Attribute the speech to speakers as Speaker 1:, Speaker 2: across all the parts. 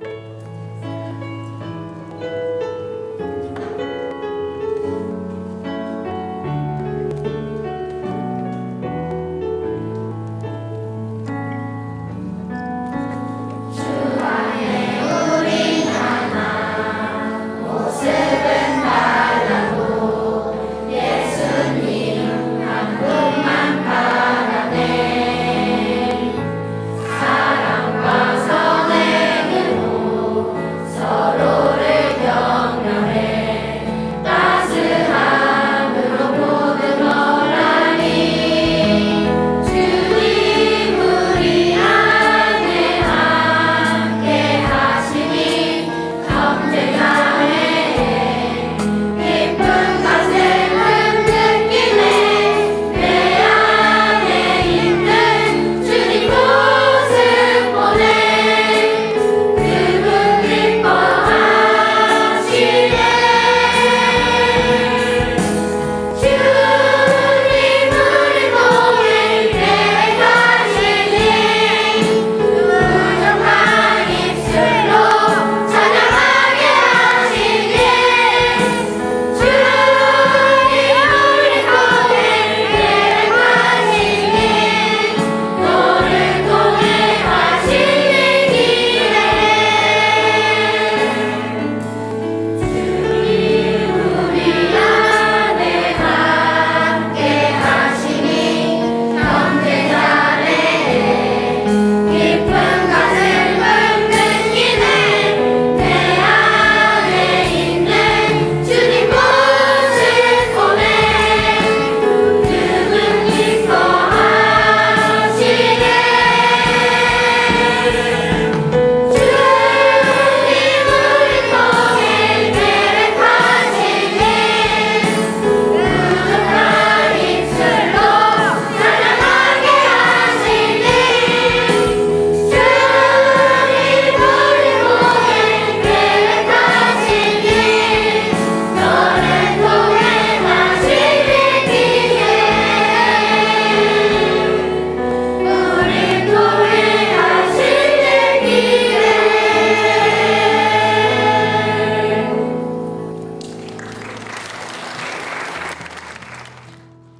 Speaker 1: thank you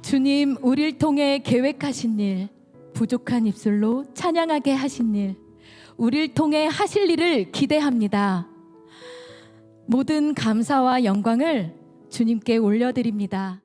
Speaker 1: 주님, 우리를 통해 계획하신 일, 부족한 입술로 찬양하게 하신 일, 우리를 통해 하실 일을 기대합니다. 모든 감사와 영광을 주님께 올려드립니다.